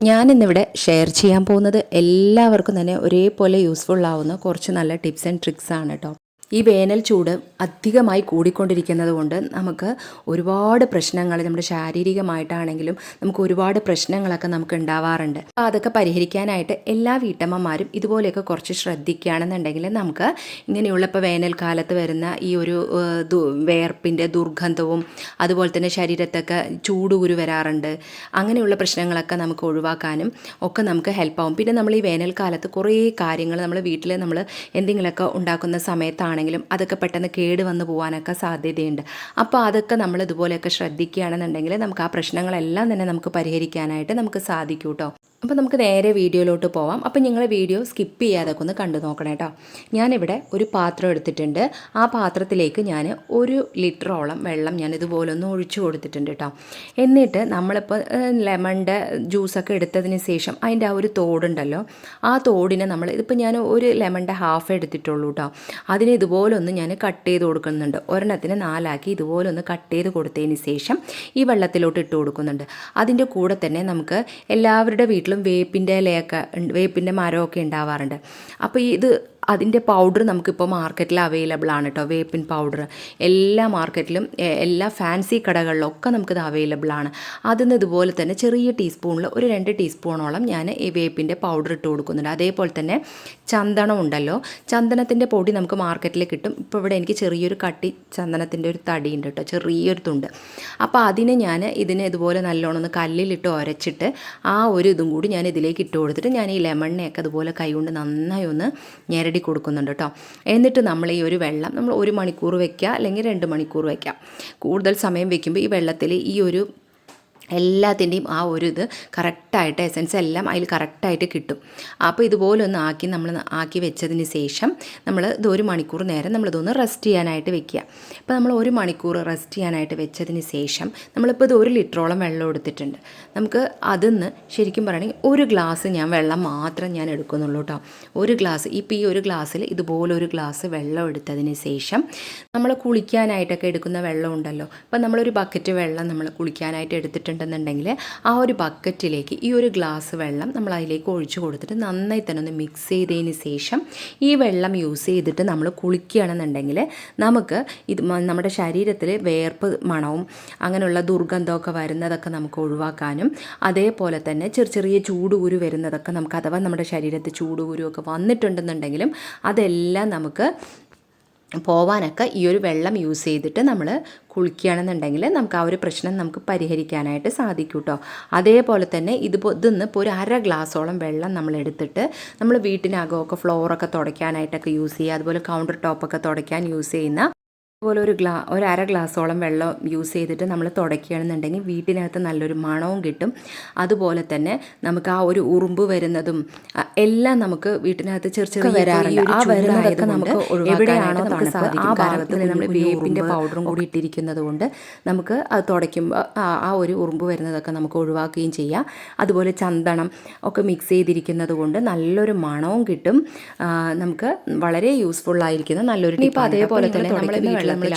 ഞാനിന്നിവിടെ ഷെയർ ചെയ്യാൻ പോകുന്നത് എല്ലാവർക്കും തന്നെ ഒരേപോലെ യൂസ്ഫുൾ ആവുന്ന കുറച്ച് നല്ല ടിപ്സ് ആൻഡ് ട്രിക്സ് ആണ് കേട്ടോ ഈ വേനൽ ചൂട് അധികമായി കൂടിക്കൊണ്ടിരിക്കുന്നത് കൊണ്ട് നമുക്ക് ഒരുപാട് പ്രശ്നങ്ങൾ നമ്മുടെ ശാരീരികമായിട്ടാണെങ്കിലും നമുക്ക് ഒരുപാട് പ്രശ്നങ്ങളൊക്കെ നമുക്ക് ഉണ്ടാവാറുണ്ട്. അപ്പോൾ അതൊക്കെ പരിഹരിക്കാനായിട്ട് എല്ലാ വീട്ടമ്മമാരും ഇതുപോലെയൊക്കെ കുറച്ച് ശ്രദ്ധിക്കുകയാണെന്നുണ്ടെങ്കിൽ നമുക്ക് ഇങ്ങനെയുള്ള ഇപ്പോൾ വേനൽക്കാലത്ത് വരുന്ന ഈ ഒരു വേർപ്പിന്റെ ദുർഗന്ധവും അതുപോലെ തന്നെ ശരീരത്തൊക്കെ ചൂടുകുരു വരാറുണ്ട്. അങ്ങനെയുള്ള പ്രശ്നങ്ങളൊക്കെ നമുക്ക് ഒഴിവാക്കാനും ഒക്കെ നമുക്ക് ഹെൽപ്പ് ആവും. പിന്നെ നമ്മൾ ഈ വേനൽക്കാലത്ത് കുറേ കാര്യങ്ങൾ നമ്മൾ വീട്ടിൽ നമ്മൾ എന്തെങ്കിലുമൊക്കെ ഉണ്ടാക്കുന്ന സമയത്താണെങ്കിലും അതൊക്കെ പെട്ടെന്ന് കേട് വന്നു പോകാനൊക്കെ സാധ്യതയുണ്ട്. അപ്പോൾ അതൊക്കെ നമ്മൾ ഇതുപോലെയൊക്കെ ശ്രദ്ധിക്കുകയാണെന്നുണ്ടെങ്കിൽ നമുക്ക് ആ പ്രശ്നങ്ങളെല്ലാം തന്നെ നമുക്ക് പരിഹരിക്കാനായിട്ട് നമുക്ക് സാധിക്കും കേട്ടോ. അപ്പോൾ നമുക്ക് നേരെ വീഡിയോയിലോട്ട് പോവാം. അപ്പോൾ നിങ്ങൾ വീഡിയോ സ്കിപ്പ് ചെയ്യാതൊക്കെ ഒന്ന് കണ്ടു നോക്കണം കേട്ടോ. ഞാനിവിടെ ഒരു പാത്രം എടുത്തിട്ടുണ്ട്. ആ പാത്രത്തിലേക്ക് ഞാൻ ഒരു ലിറ്ററോളം വെള്ളം ഞാൻ ഇതുപോലെ ഒന്ന് ഒഴിച്ചു കൊടുത്തിട്ടുണ്ട് കേട്ടോ. എന്നിട്ട് നമ്മളിപ്പോൾ ലെമണിന്റെ ജ്യൂസൊക്കെ എടുത്തതിന് ശേഷം അതിന്റെ ആ ഒരു തോടുണ്ടല്ലോ ആ തോടിനെ നമ്മൾ ഇതിപ്പോൾ ഞാൻ ഒരു ലെമണിന്റെ ഹാഫ് എടുത്തിട്ടുള്ളൂ കേട്ടോ. അതിനെ ഇതുപോലെ ഒന്ന് ഞാൻ കട്ട് ചെയ്ത് കൊടുക്കുന്നുണ്ട്. ഒരെണ്ണത്തിന് നാലാക്കി ഇതുപോലെ ഒന്ന് കട്ട് ചെയ്ത് കൊടുത്തതിന് ശേഷം ഈ വെള്ളത്തിലോട്ട് ഇട്ട് കൊടുക്കുന്നുണ്ട്. അതിന്റെ കൂടെ തന്നെ നമുക്ക് എല്ലാവരുടെ വീട്ടിലും വേപ്പിന്റെ ഇലയൊക്കെ വേപ്പിന്റെ മരമൊക്കെ ഉണ്ടാവാറുണ്ട്. അപ്പോൾ ഇത് അതിന്റെ പൗഡർ നമുക്കിപ്പോൾ മാർക്കറ്റിൽ അവൈലബിൾ ആണ് കേട്ടോ വേപ്പിൻ പൗഡർ എല്ലാ മാർക്കറ്റിലും എല്ലാ ഫാൻസി കടകളിലൊക്കെ നമുക്കിത് അവൈലബിൾ ആണ്. അതിൽ നിന്ന് ഇതുപോലെ തന്നെ ചെറിയ ടീസ്പൂണിൽ ഒരു രണ്ട് ടീസ്പൂണോളം ഞാൻ ഈ വേപ്പിന്റെ പൗഡർ ഇട്ട് കൊടുക്കുന്നുണ്ട്. അതേപോലെ തന്നെ ചന്ദനം ഉണ്ടല്ലോ. ചന്ദനത്തിന്റെ പൊടി നമുക്ക് മാർക്കറ്റിൽ കിട്ടും. ഇപ്പോൾ ഇവിടെ എനിക്ക് ചെറിയൊരു കട്ടി ചന്ദനത്തിന്റെ ഒരു തടി ഉണ്ട് കേട്ടോ ചെറിയൊരു തുണ്ട്. അപ്പോൾ അതിനെ ഞാൻ ഇതിനെ ഇതുപോലെ നല്ലോണം ഒന്ന് കല്ലിലിട്ട് ഉരച്ചിട്ട് ആ ഒരു ഇതും കൂടി ഞാൻ ഇതിലേക്ക് ഇട്ട് കൊടുത്തിട്ട് ഞാൻ ഈ ലെമണിനെയൊക്കെ അതുപോലെ കൈകൊണ്ട് നന്നായി ഒന്ന് ഞെരടി കൊടുക്കുന്നുണ്ട് കേട്ടോ. എന്നിട്ട് നമ്മൾ ഈ ഒരു വെള്ളം നമ്മൾ ഒരു മണിക്കൂർ വെക്കുക അല്ലെങ്കിൽ രണ്ട് മണിക്കൂർ വയ്ക്കുക കൂടുതൽ സമയം വെക്കുമ്പോൾ ഈ വെള്ളത്തിൽ ഈ ഒരു എല്ലാത്തിന്റെയും ആ ഒരു ഇത് കറക്റ്റായിട്ട് എസൻസ് എല്ലാം അതിൽ കറക്റ്റായിട്ട് കിട്ടും. അപ്പോൾ ഇതുപോലെ ഒന്ന് ആക്കി നമ്മൾ ആക്കി വെച്ചതിന് ശേഷം നമ്മൾ ഇത് ഒരു മണിക്കൂർ നേരം നമ്മളിതൊന്ന് റെസ്റ്റ് ചെയ്യാനായിട്ട് വെക്കുക. അപ്പോൾ നമ്മൾ ഒരു മണിക്കൂർ റെസ്റ്റ് ചെയ്യാനായിട്ട് വെച്ചതിന് ശേഷം നമ്മളിപ്പോൾ ഇത് ഒരു ലിറ്ററോളം വെള്ളം എടുത്തിട്ടുണ്ട്. നമുക്ക് അതിന്ന് ശരിക്കും പറയുകയാണെങ്കിൽ ഒരു ഗ്ലാസ് ഞാൻ വെള്ളം മാത്രം ഞാൻ എടുക്കുന്നുള്ളൂ കേട്ടോ. ഒരു ഗ്ലാസ് ഇപ്പോൾ ഈ ഒരു ഗ്ലാസ്സിൽ ഇതുപോലെ ഒരു ഗ്ലാസ് വെള്ളം എടുത്തതിന് ശേഷം നമ്മൾ കുളിക്കാനായിട്ടൊക്കെ എടുക്കുന്ന വെള്ളം ഉണ്ടല്ലോ. ഇപ്പം നമ്മളൊരു ബക്കറ്റ് വെള്ളം നമ്മൾ കുളിക്കാനായിട്ട് എടുത്തിട്ടുണ്ടെന്നുണ്ടെങ്കിൽ ആ ഒരു ബക്കറ്റിലേക്ക് ഈ ഒരു ഗ്ലാസ് വെള്ളം നമ്മൾ അതിലേക്ക് ഒഴിച്ചു കൊടുത്തിട്ട് നന്നായി തന്നെ ഒന്ന് മിക്സ് ചെയ്തതിന് ശേഷം ഈ വെള്ളം യൂസ് ചെയ്തിട്ട് നമ്മൾ കുളിക്കുകയാണെന്നുണ്ടെങ്കിൽ നമുക്ക് ഇത് നമ്മുടെ ശരീരത്തിൽ വേർപ്പ് മണവും അങ്ങനെയുള്ള ദുർഗന്ധമൊക്കെ വരുന്നതൊക്കെ നമുക്ക് ഒഴിവാക്കാനും അതേപോലെ തന്നെ ചെറിയ ചെറിയ ചൂടുകുരു വരുന്നതൊക്കെ നമുക്ക് അഥവാ നമ്മുടെ ശരീരത്തിൽ ചൂടുകുരുവൊക്കെ വന്നിട്ടുണ്ടെന്നുണ്ടെങ്കിലും അതെല്ലാം നമുക്ക് പോവാനൊക്കെ ഈ ഒരു വെള്ളം യൂസ് ചെയ്തിട്ട് നമ്മൾ കുളിക്കുകയാണെന്നുണ്ടെങ്കിൽ നമുക്ക് ആ ഒരു പ്രശ്നം നമുക്ക് പരിഹരിക്കാനായിട്ട് സാധിക്കും കേട്ടോ അതേപോലെ തന്നെ ഇത് ഇതൊന്ന് ഇപ്പോൾ ഒരു അര ഗ്ലാസോളം വെള്ളം നമ്മൾ എടുത്തിട്ട് നമ്മൾ വീട്ടിനകമൊക്കെ ഫ്ലോറൊക്കെ തുടയ്ക്കാനായിട്ടൊക്കെ യൂസ് ചെയ്യുക അതുപോലെ കൗണ്ടർ ടോപ്പൊക്കെ തുടയ്ക്കാൻ യൂസ് ചെയ്യുന്ന അതുപോലെ ഒരു ഗ്ലാ ഒരു അര ഗ്ലാസോളം വെള്ളം യൂസ് ചെയ്തിട്ട് നമ്മൾ തുടയ്ക്കുകയാണെന്നുണ്ടെങ്കിൽ വീട്ടിനകത്ത് നല്ലൊരു മണവും കിട്ടും. അതുപോലെ തന്നെ നമുക്ക് ആ ഒരു ഉറുമ്പ് വരുന്നതും എല്ലാം നമുക്ക് വീട്ടിനകത്ത് ചെറിയ ചെറിയ വരാറുണ്ട് ആ വരുന്നതൊക്കെ നമുക്ക് എവിടെയാണോ തണുപ്പ് ആ ഭാഗത്ത് നമ്മൾ വേപ്പിന്റെ പൗഡറും കൂടി ഇട്ടിരിക്കുന്നത് കൊണ്ട് നമുക്ക് അത് തുടയ്ക്കുമ്പോൾ ആ ആ ഒരു ഉറുമ്പ് വരുന്നതൊക്കെ നമുക്ക് ഒഴിവാക്കുകയും ചെയ്യാം. അതുപോലെ ചന്ദനം ഒക്കെ മിക്സ് ചെയ്തിരിക്കുന്നത് കൊണ്ട് നല്ലൊരു മണവും കിട്ടും. നമുക്ക് വളരെ യൂസ്ഫുൾ ആയിരിക്കുന്ന നല്ലൊരു ഇപ്പോൾ അതേപോലെ തന്നെ നമ്മൾ വെള്ളത്തിലാണെങ്കിൽ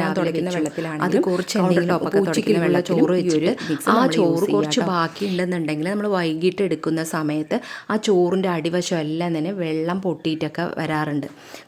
ഞാൻ തുടയ്ക്കുന്ന വെള്ളത്തിലാണ്. അത് കുറച്ച് ഉച്ചയ്ക്കുള്ള ചോറ് വെച്ചിട്ട് ആ ചോറ് കുറച്ച് ബാക്കി ഉണ്ടെന്നുണ്ടെങ്കിൽ നമ്മൾ വൈകിട്ട് എടുക്കുന്ന സമയത്ത് ആ ചോറിന്റെ അടിവശം എല്ലാം തന്നെ വെള്ളം പൊട്ടിയിട്ടൊക്കെ വരാറുണ്ട്.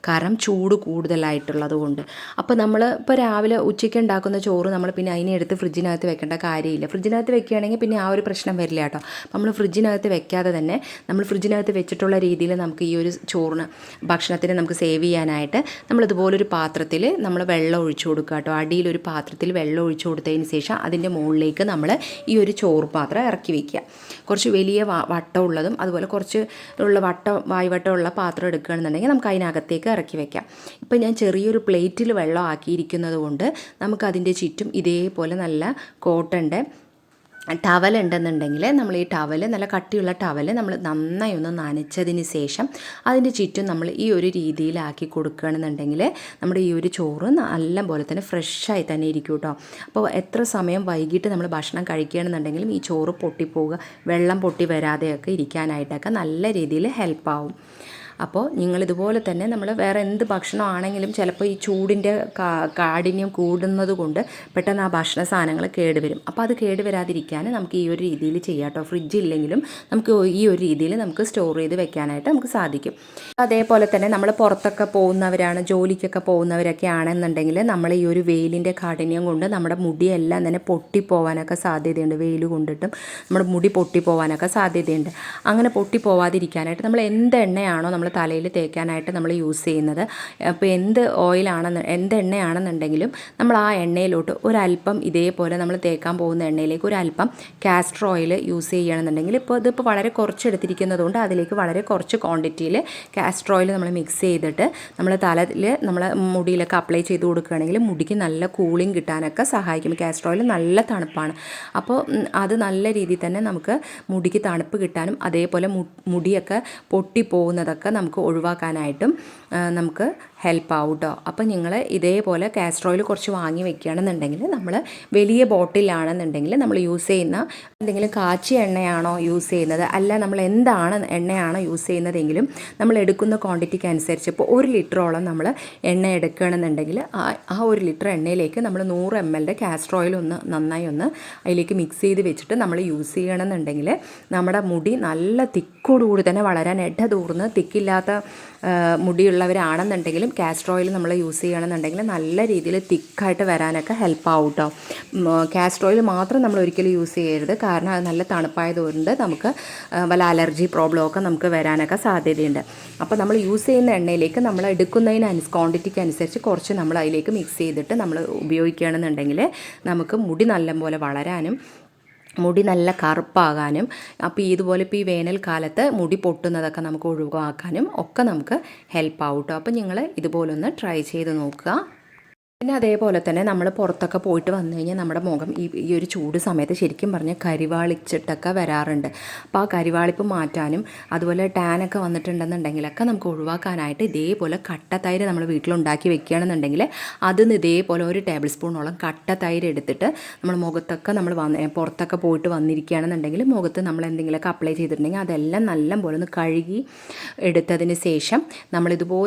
കാരണം ചൂട് കൂടുതലായിട്ടുള്ളത് കൊണ്ട്. അപ്പോൾ നമ്മൾ ഇപ്പോൾ രാവിലെ ഉച്ചയ്ക്ക് ഉണ്ടാക്കുന്ന ചോറ് നമ്മൾ പിന്നെ അതിനെ എടുത്ത് ഫ്രിഡ്ജിനകത്ത് വെക്കേണ്ട കാര്യമില്ല. ഫ്രിഡ്ജിനകത്ത് വെക്കുകയാണെങ്കിൽ പിന്നെ ആ ഒരു പ്രശ്നം വരില്ല കേട്ടോ. നമ്മൾ ഫ്രിഡ്ജിനകത്ത് വെക്കാതെ തന്നെ നമ്മൾ ഫ്രിഡ്ജിനകത്ത് വെച്ചിട്ടുള്ള രീതിയിൽ നമുക്ക് ഈ ഒരു ചോറിന് ഭക്ഷണത്തിന് നമുക്ക് സേവ് ചെയ്യാനായിട്ട് നമ്മൾ ഇതുപോലൊരു പാത്രത്തിൽ നമ്മൾ വെള്ളം ഒഴിച്ചു കൊടുക്കുക കേട്ടോ. അടിയിലൊരു പാത്രത്തിൽ വെള്ളം ഒഴിച്ചു കൊടുത്തതിന് ശേഷം അതിന്റെ മുകളിലേക്ക് നമ്മൾ ഈ ഒരു ചോറ് പാത്രം ഇറക്കി വയ്ക്കുക കുറച്ച് വലിയ വട്ടമുള്ളതും അതുപോലെ കുറച്ച് ഉള്ള വട്ടം വായ്വട്ടമുള്ള പാത്രം എടുക്കുകയാണെന്നുണ്ടെങ്കിൽ നമുക്ക് അതിനകത്തേക്ക് ഇറക്കി വെക്കാം. ഇപ്പം ഞാൻ ചെറിയൊരു പ്ലേറ്റിൽ വെള്ളം ആക്കിയിരിക്കുന്നത് കൊണ്ട് നമുക്കതിന്റെ ചുറ്റും ഇതേപോലെ നല്ല കോട്ടന്റെ ടവൽ ഉണ്ടെന്നുണ്ടെങ്കിൽ നമ്മൾ ഈ ടവൽ നല്ല കട്ടിയുള്ള ടവൽ നമ്മൾ നന്നായി ഒന്ന് നനച്ചതിന് ശേഷം അതിന്റെ ചുറ്റും നമ്മൾ ഈ ഒരു രീതിയിലാക്കി കൊടുക്കുകയാണെന്നുണ്ടെങ്കിൽ നമ്മുടെ ഈ ഒരു ചോറ് നല്ല പോലെ തന്നെ ഫ്രഷായി തന്നെ ഇരിക്കും കേട്ടോ. അപ്പോൾ എത്ര സമയം വൈകിട്ട് നമ്മൾ ഭക്ഷണം കഴിക്കുകയാണെന്നുണ്ടെങ്കിലും ഈ ചോറ് പൊട്ടിപ്പോവുക വെള്ളം പൊട്ടി വരാതെയൊക്കെ ഇരിക്കാനായിട്ടൊക്കെ നല്ല രീതിയിൽ ഹെൽപ്പാവും. അപ്പോൾ നിങ്ങളിതുപോലെ തന്നെ നമ്മൾ വേറെ എന്ത് ഭക്ഷണമാണെങ്കിലും ചിലപ്പോൾ ഈ ചൂടിന്റെ കാഠിന്യം കൂടുന്നത് കൊണ്ട് പെട്ടെന്ന് ആ ഭക്ഷണ സാധനങ്ങൾ കേടുവരും. അപ്പോൾ അത് കേടുവരാതിരിക്കാൻ നമുക്ക് ഈ ഒരു രീതിയിൽ ചെയ്യാം കേട്ടോ ഫ്രിഡ്ജ് ഇല്ലെങ്കിലും നമുക്ക് ഈ ഒരു രീതിയിൽ നമുക്ക് സ്റ്റോർ ചെയ്ത് വെക്കാനായിട്ട് നമുക്ക് സാധിക്കും. അതേപോലെ തന്നെ നമ്മൾ പുറത്തൊക്കെ പോകുന്നവരാണ് ജോലിക്കൊക്കെ പോകുന്നവരൊക്കെ ആണെന്നുണ്ടെങ്കിൽ നമ്മൾ ഈ ഒരു വെയിലിന്റെ കാഠിന്യം കൊണ്ട് നമ്മുടെ മുടിയെല്ലാം തന്നെ പൊട്ടിപ്പോവാനൊക്കെ സാധ്യതയുണ്ട്. വെയിൽ കൊണ്ടിട്ടും നമ്മുടെ മുടി പൊട്ടിപ്പോവാനൊക്കെ സാധ്യതയുണ്ട്. അങ്ങനെ പൊട്ടിപ്പോവാതിരിക്കാനായിട്ട് നമ്മൾ എന്ത് എണ്ണയാണോ നമ്മൾ തലയിൽ തേക്കാനായിട്ട് നമ്മൾ യൂസ് ചെയ്യുന്നത്. അപ്പോൾ എന്ത് ഓയിലാണെന്ന് എന്ത് എണ്ണയാണെന്നുണ്ടെങ്കിലും നമ്മൾ ആ എണ്ണയിലോട്ട് ഒരല്പം ഇതേപോലെ നമ്മൾ തേക്കാൻ പോകുന്ന എണ്ണയിലേക്ക് ഒരല്പം കാസ്റ്റർ ഓയിൽ യൂസ് ചെയ്യുകയാണെന്നുണ്ടെങ്കിൽ ഇപ്പോൾ ഇതിപ്പോൾ വളരെ കുറച്ച് എടുത്തിരിക്കുന്നതുകൊണ്ട് അതിലേക്ക് വളരെ കുറച്ച് ക്വാണ്ടിറ്റിയിൽ കാസ്റ്റർ ഓയിൽ നമ്മൾ മിക്സ് ചെയ്തിട്ട് നമ്മൾ തലയിൽ നമ്മൾ മുടിയിലൊക്കെ അപ്ലൈ ചെയ്ത് കൊടുക്കുകയാണെങ്കിൽ മുടിക്ക് നല്ല കൂളിംഗ് കിട്ടാനൊക്കെ സഹായിക്കും. കാസ്റ്റർ ഓയിൽ നല്ല തണുപ്പാണ്. അപ്പോൾ അത് നല്ല രീതിയിൽ തന്നെ നമുക്ക് മുടിക്ക് തണുപ്പ് കിട്ടാനും അതേപോലെ മുടിയൊക്കെ പൊട്ടിപ്പോകുന്നതൊക്കെ നമുക്ക് ഒഴിവാക്കാനായിട്ടും നമുക്ക് ഹെൽപ്പ് ആവും അപ്പോൾ നിങ്ങൾ ഇതേപോലെ കാസ്ട്രോയിൽ കുറച്ച് വാങ്ങി വെക്കുകയാണെന്നുണ്ടെങ്കിൽ നമ്മൾ വലിയ ബോട്ടിലാണെന്നുണ്ടെങ്കിൽ നമ്മൾ യൂസ് ചെയ്യുന്ന എന്തെങ്കിലും കാച്ചിയ എണ്ണയാണോ യൂസ് ചെയ്യുന്നത്? അല്ല നമ്മൾ എന്താണ് എണ്ണയാണോ യൂസ് ചെയ്യുന്നതെങ്കിലും നമ്മൾ എടുക്കുന്ന ക്വാണ്ടിറ്റിക്ക് അനുസരിച്ച് ഇപ്പോൾ ഒരു ലിറ്ററോളം നമ്മൾ എണ്ണ എടുക്കുകയാണെന്നുണ്ടെങ്കിൽ ആ ഒരു ലിറ്റർ എണ്ണയിലേക്ക് നമ്മൾ നൂറ് എം എല്ലിന്റെ കാസ്റ്റർ ഓയിൽ ഒന്ന് നന്നായി ഒന്ന് അതിലേക്ക് മിക്സ് ചെയ്ത് വെച്ചിട്ട് നമ്മൾ യൂസ് ചെയ്യണമെന്നുണ്ടെങ്കിൽ നമ്മുടെ മുടി നല്ല തിക്കോടുകൂടി തന്നെ വളരാൻ എഡ തൂർന്ന് തിക്കില്ലാത്ത മുടിയുള്ളവരാണെന്നുണ്ടെങ്കിലും കാസ്റ്റർ ഓയിൽ നമ്മൾ യൂസ് ചെയ്യണമെന്നുണ്ടെങ്കിൽ നല്ല രീതിയിൽ തിക്കായിട്ട് വരാനൊക്കെ ഹെൽപ്പ് ആവും കേട്ടോ കാസ്റ്റർ ഓയിൽ മാത്രം നമ്മൾ ഒരിക്കലും യൂസ് ചെയ്യരുത്. കാരണം അത് നല്ല തണുപ്പായതുകൊണ്ട് നമുക്ക് വല്ല അലർജി പ്രോബ്ലം ഒക്കെ നമുക്ക് വരാനൊക്കെ സാധ്യതയുണ്ട്. അപ്പോൾ നമ്മൾ യൂസ് ചെയ്യുന്ന എണ്ണയിലേക്ക് നമ്മൾ എടുക്കുന്നതിന് അനുസ ക്വാണ്ടിറ്റിക്ക് അനുസരിച്ച് കുറച്ച് നമ്മൾ അതിലേക്ക് മിക്സ് ചെയ്തിട്ട് നമ്മൾ ഉപയോഗിക്കുകയാണെന്നുണ്ടെങ്കിൽ നമുക്ക് മുടി നല്ലപോലെ വളരാനും മുടി നല്ല കറുപ്പാകാനും അപ്പോൾ ഇതുപോലെ ഇപ്പോൾ ഈ വേനൽക്കാലത്ത് മുടി പൊട്ടുന്നതൊക്കെ നമുക്ക് ഒഴിവാക്കാനും ഒക്കെ നമുക്ക് ഹെൽപ്പ് ആവും കേട്ടോ അപ്പോൾ നിങ്ങൾ ഇതുപോലൊന്ന് ട്രൈ ചെയ്ത് നോക്കുക. പിന്നെ അതേപോലെ തന്നെ നമ്മൾ പുറത്തൊക്കെ പോയിട്ട് വന്നു കഴിഞ്ഞാൽ നമ്മുടെ മുഖം ഈ ഈ ഒരു ചൂട് സമയത്ത് ശരിക്കും പറഞ്ഞാൽ കരിവാളിച്ചിട്ടൊക്കെ വരാറുണ്ട്. അപ്പോൾ ആ കരിവാളിപ്പ് മാറ്റാനും അതുപോലെ ടാനൊക്കെ വന്നിട്ടുണ്ടെന്നുണ്ടെങ്കിലൊക്കെ നമുക്ക് ഒഴിവാക്കാനായിട്ട് ഇതേപോലെ കട്ട തൈര് നമ്മൾ വീട്ടിലുണ്ടാക്കി വെക്കുകയാണെന്നുണ്ടെങ്കിൽ അതിൽ നിന്ന് ഇതേപോലെ ഒരു ടേബിൾ സ്പൂണോളം കട്ട തൈര് എടുത്തിട്ട് നമ്മൾ മുഖത്തൊക്കെ നമ്മൾ വന്ന് പുറത്തൊക്കെ പോയിട്ട് വന്നിരിക്കുകയാണെന്നുണ്ടെങ്കിൽ മുഖത്ത് നമ്മൾ എന്തെങ്കിലുമൊക്കെ അപ്ലൈ ചെയ്തിട്ടുണ്ടെങ്കിൽ അതെല്ലാം നല്ല പോലെ ഒന്ന് കഴുകി എടുത്തതിന് ശേഷം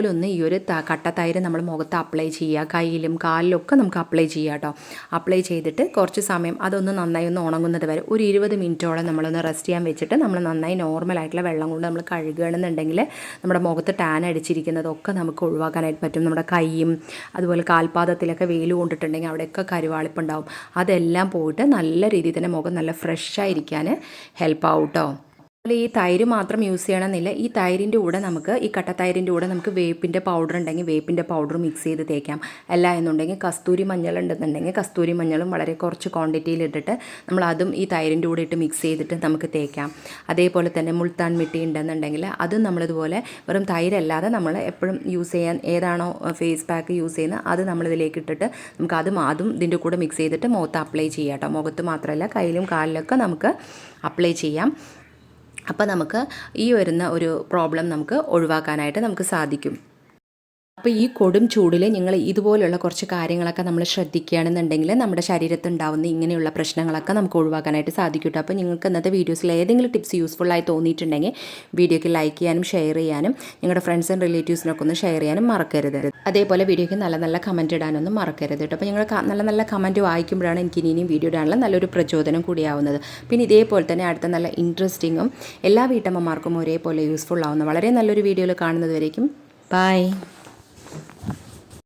ഒന്ന് ഈ ഒരു കട്ട തൈര് നമ്മൾ മുഖത്ത് അപ്ലൈ ചെയ്യുക കയ്യിലും കാലിലൊക്കെ നമുക്ക് അപ്ലൈ ചെയ്യാം കേട്ടോ. അപ്ലൈ ചെയ്തിട്ട് കുറച്ച് സമയം അതൊന്ന് നന്നായി ഒന്ന് ഉണങ്ങുന്നത് വരെ ഒരു ഇരുപത് മിനിറ്റോളം നമ്മളൊന്ന് റെസ്റ്റ് ചെയ്യാൻ വെച്ചിട്ട് നമ്മൾ നന്നായി നോർമൽ ആയിട്ടുള്ള വെള്ളം കൊണ്ട് നമ്മൾ കഴുകുകയാണെന്നുണ്ടെങ്കിൽ നമ്മുടെ മുഖത്ത് ടാൻ അടിച്ചിരിക്കുന്നതൊക്കെ നമുക്ക് ഒഴിവാക്കാനായിട്ട് പറ്റും. നമ്മുടെ കൈയും അതുപോലെ കാൽപാദത്തിലൊക്കെ വെയിൽ കൊണ്ടിട്ടുണ്ടെങ്കിൽ അവിടെയൊക്കെ കരുവാളിപ്പുണ്ടാവും. അതെല്ലാം പോയിട്ട് നല്ല രീതിയിൽ തന്നെ മുഖം നല്ല ഫ്രഷ് ആയിരിക്കാൻ ഹെൽപ്പ് ആവും കേട്ടോ. അതുപോലെ ഈ തൈര് മാത്രം യൂസ് ചെയ്യണമെന്നില്ല. ഈ തൈരിന്റെ കൂടെ നമുക്ക് ഈ കട്ടത്തൈരിന്റെ കൂടെ നമുക്ക് വേപ്പിന്റെ പൗഡർ ഉണ്ടെങ്കിൽ വേപ്പിന്റെ പൗഡർ മിക്സ് ചെയ്ത് തേക്കാം. അല്ല എന്നുണ്ടെങ്കിൽ കസ്തൂരി മഞ്ഞൾ ഉണ്ടെന്നുണ്ടെങ്കിൽ കസ്തൂരി മഞ്ഞളും വളരെ കുറച്ച് ക്വാണ്ടിറ്റിയിൽ ഇട്ടിട്ട് നമ്മൾ അതും ഈ തൈരിന്റെ കൂടെ ഇട്ട് മിക്സ് ചെയ്തിട്ട് നമുക്ക് തേക്കാം. അതേപോലെ തന്നെ മുൾത്താൻ മിട്ടി ഉണ്ടെന്നുണ്ടെങ്കിൽ അതും നമ്മളിതുപോലെ വെറും തൈരല്ലാതെ നമ്മൾ എപ്പോഴും യൂസ് ചെയ്യാൻ ഏതാണോ ഫേസ് പാക്ക് യൂസ് ചെയ്യുന്നത് അത് നമ്മളിതിലേക്ക് ഇട്ടിട്ട് നമുക്ക് അതും അതും ഇതിന്റെ കൂടെ മിക്സ് ചെയ്തിട്ട് മുഖത്ത് അപ്ലൈ ചെയ്യാം കേട്ടോ. മുഖത്ത് മാത്രമല്ല കയ്യിലും കാലിലൊക്കെ നമുക്ക് അപ്ലൈ ചെയ്യാം. അപ്പോൾ നമുക്ക് ഈ വരുന്ന ഒരു പ്രോബ്ലം നമുക്ക് ഒഴിവാക്കാനായിട്ട് നമുക്ക് സാധിക്കും. അപ്പോൾ ഈ കൊടും ചൂടിൽ നിങ്ങൾ ഇതുപോലുള്ള കുറച്ച് കാര്യങ്ങളൊക്കെ നമ്മൾ ശ്രദ്ധിക്കുകയാണെന്നുണ്ടെങ്കിൽ നമ്മുടെ ശരീരത്ത് ഉണ്ടാവുന്ന ഇങ്ങനെയുള്ള പ്രശ്നങ്ങളൊക്കെ നമുക്ക് ഒഴിവാക്കാനായിട്ട് സാധിക്കും അപ്പോൾ നിങ്ങൾക്ക് ഇന്നത്തെ വീഡിയോസിൽ ഏതെങ്കിലും ടിപ്സ് യൂസ്ഫുൾ ആയി തോന്നിയിട്ടുണ്ടെങ്കിൽ വീഡിയോയ്ക്ക് ലൈക്ക് ചെയ്യാനും ഷെയർ ചെയ്യാനും നിങ്ങളുടെ ഫ്രണ്ട്സ് ആൻഡ് റിലേറ്റീവ്സിനൊക്കെ ഒന്ന് ഷെയർ ചെയ്യാനും മറക്കരുത്. അതേപോലെ വീഡിയോയ്ക്ക് നല്ല നല്ല കമന്റ് ഇടാനൊന്നും മറക്കരുത് കേട്ടോ അപ്പോൾ നിങ്ങൾ നല്ല നല്ല കമന്റ് വായിക്കുമ്പോഴാണ് എനിക്ക് ഇനിയും വീഡിയോ ഇടാനുള്ള നല്ലൊരു പ്രചോദനം കൂടിയാവുന്നത്. പിന്നെ ഇതേപോലെ തന്നെ അടുത്ത നല്ല ഇൻട്രസ്റ്റിങ്ങും എല്ലാ വീട്ടമ്മമാർക്കും ഒരേപോലെ യൂസ്ഫുൾ ആവുന്ന വളരെ നല്ലൊരു വീഡിയോയിൽ കാണുന്നത് വരേക്കും. ബൈ